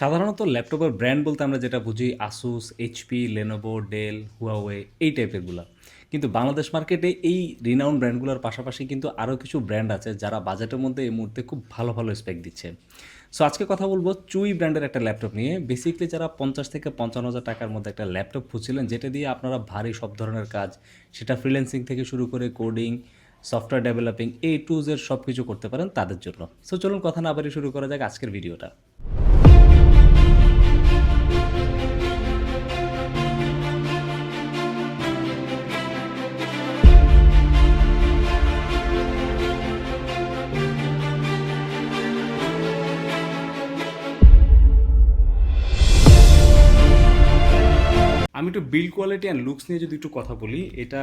সাধারণত ল্যাপটপের ব্র্যান্ড বলতে আমরা যেটা বুঝি Asus HP Lenovo Dell Huawei এই টাইপেরগুলো কিন্তু বাংলাদেশ মার্কেটে এই রিনাউন্ড ব্র্যান্ডগুলোর পাশাপাশি কিন্তু আরও কিছু ব্র্যান্ড আছে যারা বাজেটের মধ্যে এই মুহূর্তে খুব ভালো ভালো স্পেক দিচ্ছে। সো আজকে কথা বলব চুই ব্র্যান্ডের একটা ল্যাপটপ নিয়ে। বেসিক্যালি যারা পঞ্চাশ থেকে পঞ্চান্ন হাজার টাকার মধ্যে একটা ল্যাপটপ খুঁজছিলেন, যেটা দিয়ে আপনারা ভারী সব ধরনের কাজ, সেটা ফ্রিল্যান্সিং থেকে শুরু করে কোডিং সফটওয়্যার ডেভেলপিং এই টুজের সব কিছু করতে পারেন তাদের জন্য। সো চলুন কথা না বাড়ি শুরু করা যাক আজকের ভিডিওটা আমি একটু বিল্ড কোয়ালিটি অ্যান্ড লুকস নিয়ে যদি একটু কথা বলি, এটা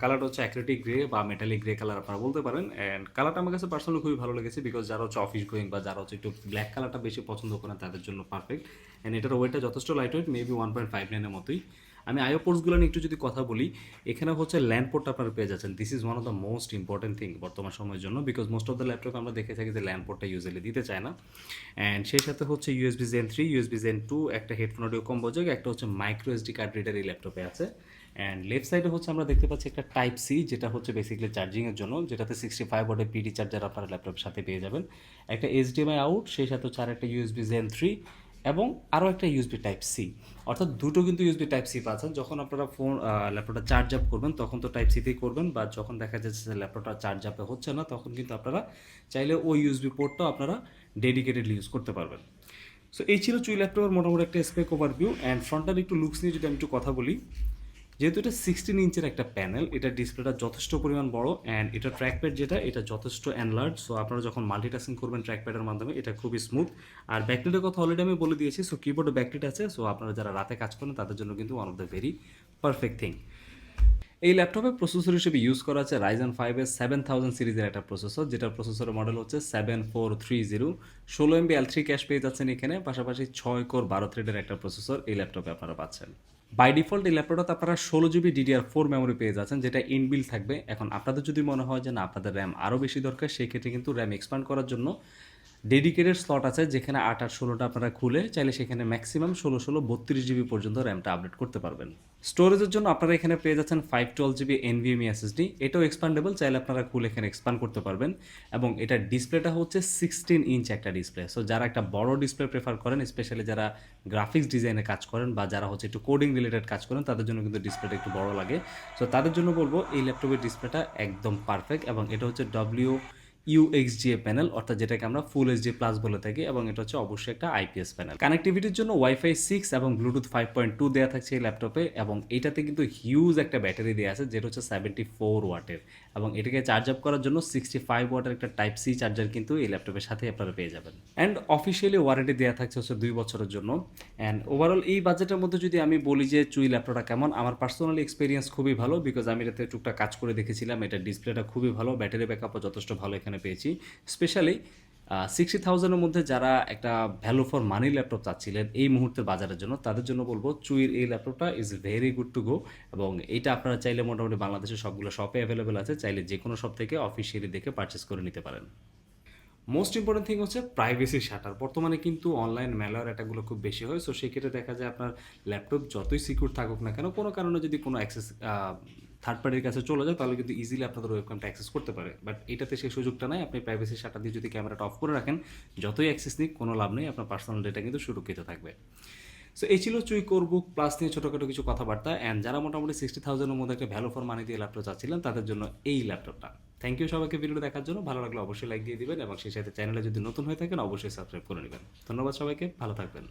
কালার হচ্ছে অ্যাক্রেটিক গ্রে বা মেটালিক গ্রে কালার আপনারা বলতে পারেন। অ্যান্ড কালারটা আমার কাছে পার্সোনালি খুবই ভালো লেগেছে বিকজ যারা হচ্ছে অফিস গোয়িং বা যারা হচ্ছে একটু ব্ল্যাক কালারটা বেশি পছন্দ করেন, তাদের জন্য পারফেক্ট অ্যান্ড এটার ওয়েটটা যথেষ্ট light weight maybe one point five নাইনের মতোই। আমি আইও পোর্টসগুলো নিয়ে একটু যদি কথা বলি, এখানে হচ্ছে ল্যান্ড পোর্টটা আপনারা পেয়ে যাচ্ছেন। This is one of the most important thing বর্তমান সময়ের জন্য because most of the laptop আমরা দেখে থাকি যে ল্যান্ড পোর্টটা ইউজুয়ালি দিতে চায় না। অ্যান্ড সেই সাথে হচ্ছে USB gen three USB gen two একটা হেডফোন অডিও কম্বো যোগ একটা হচ্ছে মাইক্রো এসডি কার্ড রিডার এই ল্যাপটপে আছে। অ্যান্ড লেফট সাইডে হচ্ছে আমরা দেখতে পাচ্ছি একটা টাইপ সি যেটা হচ্ছে বেসিক্যালি চার্জিংয়ের জন্য, যেটাতে সিক্সটি ফাইভ ওয়াটের পিডি চার্জার আপনারা ল্যাপটপের সাথে পেয়ে যাবেন। একটা এইচডিএমআই আউট সেই সাথে হচ্ছে আর একটা ইউএসবি জেন থ্রি এবং আরও একটা ইউএসবি টাইপ সি অর্থাৎ দুটো কিন্তু ইউএসবি টাইপ সি পাচ্ছেন। যখন আপনারা ফোন ল্যাপটপটা চার্জ আপ করবেন, তখন তো টাইপ সিতেই করবেন, বা যখন দেখা যাচ্ছে যে ল্যাপটপটা চার্জ আপে হচ্ছে না, তখন কিন্তু আপনারা চাইলে ওই ইউএসবি পোর্টটাও আপনারা ডেডিকেটেডলি ইউজ করতে পারবেন। সো এই ছিল চুই ল্যাপটপের মোটামুটি একটা স্পেক ওভারভিউ অ্যান্ড ফ্রন্টাল একটু লুকস নিয়ে যদি আমি একটু কথা বলি যেহেতু এটা সিক্সটিন ইঞ্চের একটা প্যানেল এটা ডিসপ্লেটা যথেষ্ট পরিমাণ বড় অ্যান্ড এটা ট্র্যাকপ্যাড যেটা, এটা যথেষ্ট অ্যানলার্জ সো আপনারা যখন মাল্টিটাস্কিং করবেন ট্র্যাকপ্যাডের মাধ্যমে, এটা খুবই স্মুথ আর ব্যাকলিটের কথা অলরেডি আমি বলে দিয়েছি সো কিবোর্ডে ব্যাকলিট আছে সো আপনারা যারা রাতে কাজ করেন, তাদের জন্য কিন্তু one of the very perfect thing এই ল্যাপটপে প্রসেসর হিসেবে ইউজ করা আছে রাইজন ফাইভের সেভেন থাউজেন্ড সিরিজের একটা প্রসেসর যেটা প্রসেসরের মডেল হচ্ছে সেভেন ফোর থ্রি জিরো ষোলো এমবি এল থ্রি ক্যাশ পেয়ে যাচ্ছেন এখানে, পাশাপাশি ছয় কোর বারো থ্রেডের একটা প্রসেসর এই ল্যাপটপে আপনারা পাচ্ছেন। বাই ডিফল্ট এই ল্যাপটপটাতে আপনারা ষোলো জিবি ডিডিআর ফোর মেমোরি পেয়ে যাচ্ছেন, যেটা ইনবিল থাকবে। এখন আপনাদের যদি মনে হয় যে না, আপনাদের র্যাম আরও বেশি দরকার, সেই ক্ষেত্রে কিন্তু র্যাম এক্সপ্যান্ড করার জন্য ডেডিকেটেড স্লট আছে যেখানে আট আট ষোলোটা আপনারা খুলে চাইলে সেখানে ম্যাক্সিমাম ষোলো ষোলো বত্রিশ জিবি পর্যন্ত র্যামটা আপডেট করতে পারবেন। স্টোরেজের জন্য আপনারা এখানে পেয়ে যাচ্ছেন five twelve GB NVMe SSD এটাও এক্সপান্ডেবল চাইলে আপনারা খুলে এখানে এক্সপান্ড করতে পারবেন এবং এটার ডিসপ্লেটা হচ্ছে সিক্সটিন ইঞ্চ একটা ডিসপ্লে সো যারা একটা বড় ডিসপ্লে প্রেফার করেন স্পেশালি যারা গ্রাফিক্স ডিজাইনে কাজ করেন বা যারা হচ্ছে একটু কোডিং রিলেটেড কাজ করেন, তাদের জন্য কিন্তু ডিসপ্লেটা একটু বড় লাগে। সো তাদের জন্য বলব এই ল্যাপটপের ডিসপ্লেটা একদম পারফেক্ট এবং এটা হচ্ছে ডব্লিউ ইউএক্সজিএ প্যানেল অর্থাৎ যেটাকে আমরা ফুল এইচডি প্লাস বলে থাকি, এবং এটা হচ্ছে অবশ্যই একটা আইপিএস প্যানেল কানেক্টিভিটির জন্য ওয়াইফাই সিক্স এবং ব্লুটুথ ফাইভ পয়েন্ট টু দেওয়া থাকছে এই ল্যাপটপে এবং এটাতে কিন্তু হিউজ একটা ব্যাটারি দেওয়া আছে, যেটা হচ্ছে সেভেন্টি ফোর ওয়াটের, এবং এটাকে চার্জ আপ করার জন্য সিক্সটি ফাইভ ওয়াটের একটা টাইপ সি চার্জার কিন্তু এই ল্যাপটপের সাথে আপনারা পেয়ে যাবেন। অ্যান্ড অফিসিয়ালি ওয়ারেন্টি দেওয়া থাকছে হচ্ছে দুই বছরের জন্য। অ্যান্ড ওভারঅল এই বাজেটের মধ্যে যদি আমি বলি যে চুই ল্যাপটপটা কেমন, আমার পার্সোনালি এক্সপিরিয়েন্স খুবই ভালো বিকজ আমি এটাতে টুকটাক কাজ করে দেখেছিলাম, এটা ডিসপ্লেটা খুবই ভালো ব্যাটারি ব্যাকআপও যথেষ্ট ভালো এখানে পেয়েছি। স্পেশালি সিক্সটি থাউজেন্ডের মধ্যে যারা একটা ভ্যালু ফর মানি ল্যাপটপ চাচ্ছিলেন এই মুহূর্তের বাজারের জন্য, তাদের জন্য বলব চুইর এই ল্যাপটপটা is very good to go এবং এটা আপনারা চাইলে মোটামুটি বাংলাদেশের সবগুলো শপে অ্যাভেলেবেল আছে, চাইলে যে কোনো শপ থেকে অফিসিয়ালি দেখে পারচেস করে নিতে পারেন। মোস্ট ইম্পর্টেন্ট থিং হচ্ছে প্রাইভেসি শাটার বর্তমানে কিন্তু অনলাইন ম্যালার অ্যাটাকগুলো খুব বেশি হয় সো সেক্ষেত্রে দেখা যায় আপনার ল্যাপটপ যতই সিকিউর থাকুক না কেন, কোনো কারণে যদি কোনো অ্যাক্সেস থার্ড পার্টির কাছে চলে যায় তাহলে কিন্তু ইজিলি আপনাদের ওয়েবক্যামটা অ্যাক্সেস করতে পারে। বাট এটাতে সেই সুযোগটা নাই, আপনি প্রাইভেসি শাটার দিয়ে যদি ক্যামেরাটা অফ করে রাখেন, যতই অ্যাক্সেস নিক, কোনো লাভ নেই, আপনার পার্সোনাল ডেটা কিন্তু সুরক্ষিত থাকবে। সো এই ছিল চুই করবুক প্লাস নিয়ে ছোটোখাটো কিছু কথাবার্তা। অ্যান্ড যারা মোটামুটি সিক্সটি থাউজেন্ডের মধ্যে একটা ভ্যালু ফর মানি দিয়ে ল্যাপটপ চাচ্ছিলেন, তাদের জন্য এই ল্যাপটপটা থ্যাংক ইউ সবাইকে ভিডিও দেখার জন্য। ভালো লাগলে অবশ্যই লাইক দিয়ে দিবেন এবং সেই সাথে চ্যানেলে যদি নতুন হয়ে থাকেন, অবশ্যই সাবস্ক্রাইব করে নেবেন। ধন্যবাদ সবাইকে, ভালো থাকবেন।